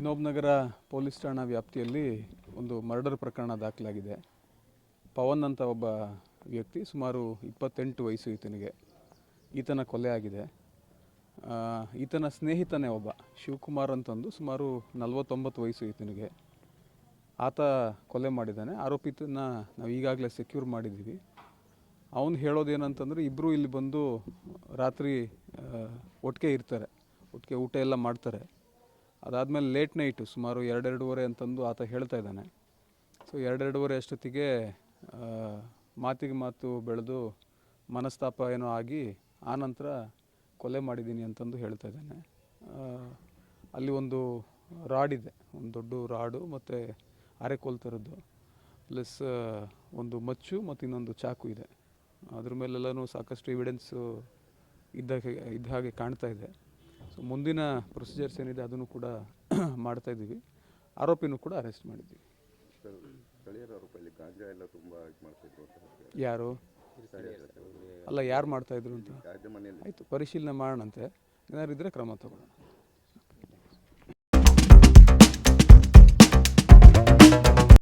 ವಿನೋಬ್ ನಗರ police ಠಾಣಾ ವ್ಯಾಪ್ತಿಯಲ್ಲಿ ಒಂದು ಮರ್ಡರ್ ಪ್ರಕರಣ ದಾಖಲಾಗಿದೆ. ಪವನ್ ಅಂತ ಒಬ್ಬ ವ್ಯಕ್ತಿ ಸುಮಾರು ಇಪ್ಪತ್ತೆಂಟು ವಯಸ್ಸು ಈತನಿಗೆ. ಈತನ ಕೊಲೆ ಆಗಿದೆ. ಈತನ ಸ್ನೇಹಿತನೇ ಒಬ್ಬ, ಶಿವಕುಮಾರ್ ಅಂತಂದು ಸುಮಾರು ನಲವತ್ತೊಂಬತ್ತು ವಯಸ್ಸು ಈತನಿಗೆ. ಆತ ಕೊಲೆ ಮಾಡಿದ್ದಾನೆ. ಆರೋಪಿತನ ನಾವು ಈಗಾಗಲೇ ಸೆಕ್ಯೂರ್ ಮಾಡಿದ್ದೀವಿ. ಅವನು ಹೇಳೋದೇನಂತಂದರೆ ಇಬ್ಬರು ಇಲ್ಲಿ ಬಂದು ರಾತ್ರಿ ಒಟ್ಟಿಗೆ ಇರ್ತಾರೆ. ಒಟ್ಟಿಗೆ ಊಟ ಎಲ್ಲ ಮಾಡ್ತಾರೆ. ಅದಾದಮೇಲೆ ಲೇಟ್ ನೈಟು ಸುಮಾರು ಎರಡೆರಡೂವರೆ ಅಂತಂದು ಆತ ಹೇಳ್ತಾ ಇದ್ದಾನೆ. ಸೊ ಎರಡೆರಡೂವರೆ ಅಷ್ಟೊತ್ತಿಗೆ ಮಾತಿಗೆ ಮಾತು ಬೆಳೆದು ಮನಸ್ತಾಪ ಏನೋ ಆಗಿ ಆನಂತರ ಕೊಲೆ ಮಾಡಿದ್ದೀನಿ ಅಂತಂದು ಹೇಳ್ತಾ ಇದ್ದಾನೆ. ಅಲ್ಲಿ ಒಂದು ರಾಡ್ ಇದೆ, ಒಂದು ದೊಡ್ಡ ರಾಡು ಮತ್ತು ಅರೆಕೋಲ್ ಥರದ್ದು ಪ್ಲಸ್ ಒಂದು ಮಚ್ಚು ಮತ್ತು ಇನ್ನೊಂದು ಚಾಕು ಇದೆ. ಅದ್ರ ಮೇಲೆಲ್ಲನೂ ಸಾಕಷ್ಟು ಎವಿಡೆನ್ಸು ಇದ್ದ ಇದ್ದ ಹಾಗೆ ಕಾಣ್ತಾ ಇದೆ. ಸೊ ಮುಂದಿನ ಪ್ರೊಸೀಜರ್ಸ್ ಏನಿದೆ ಅದನ್ನು ಕೂಡ ಮಾಡ್ತಾ ಇದ್ದೀವಿ. ಆರೋಪಿನೂ ಕೂಡ ಅರೆಸ್ಟ್ ಮಾಡಿದ್ದೀವಿ. ಅಂತ ಯಾರು? ಅಲ್ಲ ಯಾರು ಮಾಡ್ತಾಯಿದ್ರು ಅಂತ? ಆಯ್ತು ಆಯಿತು ಪರಿಶೀಲನೆ ಮಾಡೋಣಂತೆ. ಏನಾದ್ರು ಇದ್ದರೆ ಕ್ರಮ ತಗೊಳ್ಳೋಣ.